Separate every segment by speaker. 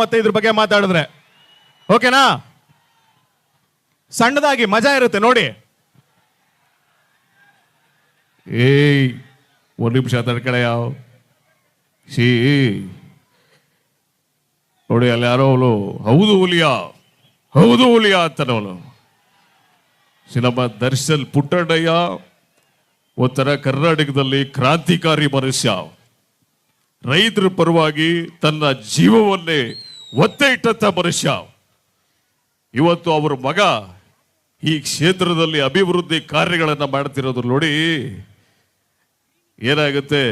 Speaker 1: ಮತ್ತೆ ಇದ್ರ ಬಗ್ಗೆ ಮಾತಾಡಿದ್ರೆ. ಓಕೆನಾ? ಸಣ್ಣದಾಗಿ ಮಜಾ ಇರುತ್ತೆ, ನೋಡಿ. ಏಯ್, ಒಂದು ನಿಮಿಷ ತಡ್ಕಡೆ ಯಾವ? ಶೀ ನೋಡಿ, ಅಲ್ಲಿ ಯಾರೋ ಅವಳು ಹೌದು ಹುಲಿಯ ಹೌದು ಹುಲಿಯ ಅಂತಾನವನು ಸಿನಿಮಾ ದರ್ಶನ್ ಪುಟ್ಟಣ್ಣಯ್ಯ, ಒಂಥರ ಕರ್ನಾಟಕದಲ್ಲಿ ಕ್ರಾಂತಿಕಾರಿ ಮನುಷ್ಯ. ರೈತರ ಪರವಾಗಿ ತನ್ನ ಜೀವವನ್ನೇ ಒತ್ತೆ ಇಟ್ಟಂತ ಮನುಷ್ಯ. ಇವತ್ತು ಅವರ ಮಗ ಈ ಕ್ಷೇತ್ರದಲ್ಲಿ ಅಭಿವೃದ್ಧಿ ಕಾರ್ಯಗಳನ್ನು ಮಾಡ್ತಿರೋದು ನೋಡಿ ಏನಾಗುತ್ತೆ?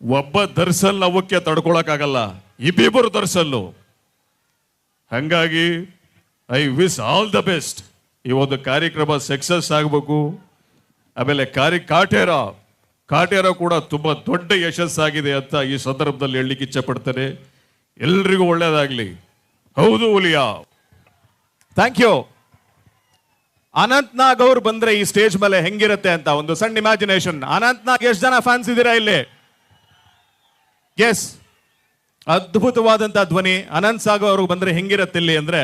Speaker 1: ಒಬ್ಬ ದರ್ಶನ್ ಅವಕ್ಕೆ ತಡ್ಕೊಳಕ್ಕಾಗಲ್ಲ, ಇಬ್ಬಿಬ್ಬರು ದರ್ಶಲ್ಲು ಹಂಗಾಗಿ I wish all the best. ಈ ಒಂದು ಕಾರ್ಯಕ್ರಮ ಸಕ್ಸಸ್ ಆಗಬೇಕು. ಆಮೇಲೆ ಕಾರ್ಯ ಕಾಟೇರ ಕಾಟೇರ ಕೂಡ ತುಂಬ ದೊಡ್ಡ ಯಶಸ್ಸಾಗಿದೆ ಅಂತ ಈ ಸಂದರ್ಭದಲ್ಲಿ ಹೇಳಲಿಕ್ಕೆ ಪಡ್ತಾರೆ ಎಲ್ರಿಗೂ ಒಳ್ಳೆಯದಾಗಲಿ. ಹೌದು ಹುಲಿಯಾ. ಥ್ಯಾಂಕ್ ಯು ಅನಂತ್ನಾಗ್ ಅವ್ರು ಬಂದ್ರೆ ಈ ಸ್ಟೇಜ್ ಮೇಲೆ ಹೆಂಗಿರುತ್ತೆ ಅಂತ ಒಂದು ಸಣ್ಣ ಇಮ್ಯಾಜಿನೇಷನ್ ಅನಂತ್ನಾಗ್ ಎಷ್ಟು ಜನ ಫ್ಯಾನ್ಸ್ ಇದ್ದೀರಾ ಇಲ್ಲಿ? ಎಸ್ ಅದ್ಭುತವಾದಂತ ಧ್ವನಿ. ಅನಂತ್ ಸಾಗು ಅವ್ರಿಗೆ ಬಂದ್ರೆ ಹೆಂಗಿರತ್ತೆ ಇಲ್ಲಿ ಅಂದ್ರೆ?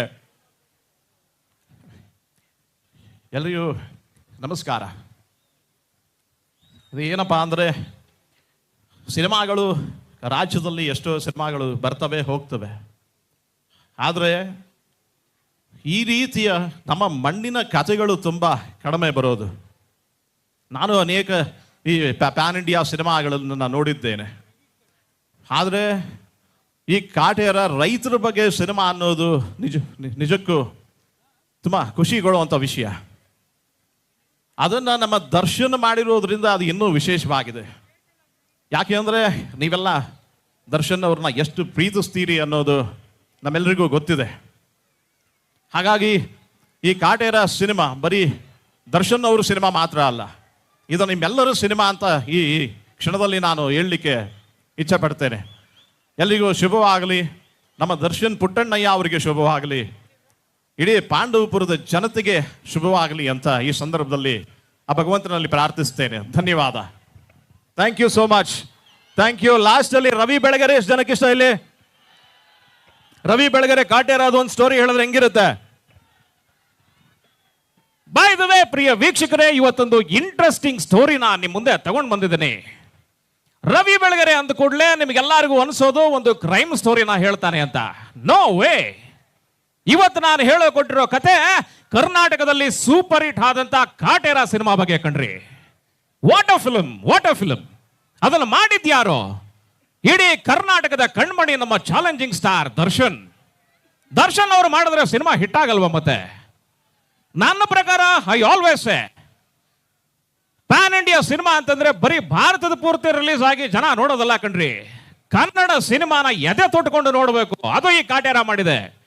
Speaker 1: ಎಲ್ರಿಗೂ ನಮಸ್ಕಾರ. ಅದು ಏನಪ್ಪ ಅಂದರೆ ಸಿನಿಮಾಗಳು ರಾಜ್ಯದಲ್ಲಿ ಎಷ್ಟೋ ಸಿನಿಮಾಗಳು ಬರ್ತವೆ, ಹೋಗ್ತವೆ. ಆದರೆ ಈ ರೀತಿಯ ನಮ್ಮ ಮಣ್ಣಿನ ಕಥೆಗಳು ತುಂಬ ಕಡಿಮೆ ಬರೋದು. ನಾನು ಅನೇಕ ಈ ಪ್ಯಾನ್ ಇಂಡಿಯಾ ಸಿನಿಮಾಗಳನ್ನು ನಾನು ನೋಡಿದ್ದೇನೆ. ಆದರೆ ಈ ಕಾಟೇರ ರೈತರ ಬಗ್ಗೆ ಸಿನಿಮಾ ಅನ್ನೋದು ನಿಜ ನಿಜಕ್ಕೂ ತುಂಬ ಖುಷಿ ಕೊಡುವಂಥ ವಿಷಯ. ಅದನ್ನು ನಮ್ಮ ದರ್ಶನ ಮಾಡಿರೋದ್ರಿಂದ ಅದು ಇನ್ನೂ ವಿಶೇಷವಾಗಿದೆ. ಯಾಕೆ ಅಂದರೆ ನೀವೆಲ್ಲ ದರ್ಶನ್ ಅವ್ರನ್ನ ಎಷ್ಟು ಪ್ರೀತಿಸ್ತೀರಿ ಅನ್ನೋದು ನಮ್ಮೆಲ್ಲರಿಗೂ ಗೊತ್ತಿದೆ. ಹಾಗಾಗಿ ಈ ಕಾಟೇರ ಸಿನಿಮಾ, ಬರೀ ದರ್ಶನ್ ಅವರು ಸಿನಿಮಾ ಮಾತ್ರ ಅಲ್ಲ, ಇದು ನಿಮ್ಮೆಲ್ಲರೂ ಸಿನಿಮಾ ಅಂತ ಈ ಕ್ಷಣದಲ್ಲಿ ನಾನು ಹೇಳಲಿಕ್ಕೆ ಇಚ್ಛೆ ಪಡ್ತೇನೆ ಎಲ್ಲಿಗೂ ಶುಭವಾಗಲಿ, ನಮ್ಮ ದರ್ಶನ್ ಪುಟ್ಟಣ್ಣಯ್ಯ ಅವರಿಗೆ ಶುಭವಾಗಲಿ. ಇಡೀ ಪಾಂಡವಪುರದ ಜನತೆಗೆ ಶುಭವಾಗಲಿ ಅಂತ ಈ ಸಂದರ್ಭದಲ್ಲಿ ಆ ಭಗವಂತನಲ್ಲಿ ಪ್ರಾರ್ಥಿಸ್ತೇನೆ ಧನ್ಯವಾದ. Thank you so much thank you ಲಾಸ್ಟಲ್ಲಿ ರವಿ ಬೆಳಗೆರೆ ಎಷ್ಟು ಜನಕ್ಕೆ ಇಷ್ಟ ಇಲ್ಲಿ? ರವಿ ಬೆಳಗೆರೆ ಕಾಟೇರಾದ ಒಂದು ಸ್ಟೋರಿ ಹೇಳಿದ್ರೆ ಹೆಂಗಿರುತ್ತೆ? ಬೈ ದ ವೇ ಪ್ರಿಯ ವೀಕ್ಷಕರೇ, ಇವತ್ತೊಂದು ಇಂಟ್ರೆಸ್ಟಿಂಗ್ ಸ್ಟೋರಿನ ನಿಮ್ಮ ಮುಂದೆ ತಗೊಂಡು ಬಂದಿದ್ದೀನಿ. ರವಿ ಬೆಳಗರೆ ಅಂದ ಕೂಡಲೇ ನಿಮಗೆಲ್ಲರಿಗೂ ಅನಿಸೋದು ಒಂದು ಕ್ರೈಮ್ ಸ್ಟೋರಿನ ಹೇಳ್ತಾನೆ ಅಂತ. ನೋ ವೇ ಇವತ್ತು ನಾನು ಹೇಳೋ ಕೊಟ್ಟಿರೋ ಕತೆ ಕರ್ನಾಟಕದಲ್ಲಿ ಸೂಪರ್ ಹಿಟ್ ಆದಂತ ಕಾಟೇರ ಸಿನಿಮಾ ಬಗ್ಗೆ ಕಣ್ರಿ. What a film what a ಅದನ್ನ ಅದನ್ನು ಮಾಡಿದ್ಯಾರೋ ಇಡೀ ಕರ್ನಾಟಕದ ಕಣ್ಮಣಿ ನಮ್ಮ ಚಾಲೆಂಜಿಂಗ್ ಸ್ಟಾರ್ ದರ್ಶನ್. ದರ್ಶನ್ ಅವರು ಮಾಡಿದ್ರೆ ಸಿನಿಮಾ ಹಿಟ್ ಆಗಲ್ವಾ ಮತ್ತೆ? ನನ್ನ ಪ್ರಕಾರ I always pan India cinema ಅಂತಂದ್ರೆ ಬರೀ ಭಾರತದ ಪೂರ್ತಿ ರಿಲೀಸ್ ಆಗಿ ಜನ ನೋಡೋದಲ್ಲ ಕಣ್ರಿ. ಕನ್ನಡ ಸಿನಿಮಾನ ಎದೆ ತೊಟ್ಕೊಂಡು ನೋಡಬೇಕು. ಅದು ಈ ಕಾಟೇರ ಮಾಡಿದೆ.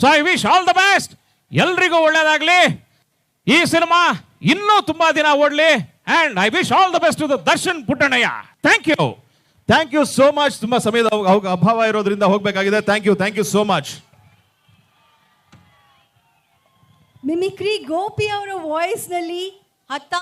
Speaker 1: So I wish all the best ಎಲ್ರಿಗೂ ಒಳ್ಳೇದಾಗ್ಲಿ. ಈ ಸಿನಿಮಾ ಇನ್ನೂ ತುಂಬಾ ದಿನ ಓಡಲಿ. And I wish all the best to the Darshan Puttannaiah. Thank you thank you so much ತುಂಬಾ ಸಮಯದ ಅಭಾವ ಇರೋದ್ರಿಂದ ಹೋಗಬೇಕಾಗಿದೆ. Thank you thank you so much
Speaker 2: mimicry Gopi ಅವರ ವಾಯ್ಸ್ನಲ್ಲಿ ಹತ್ತ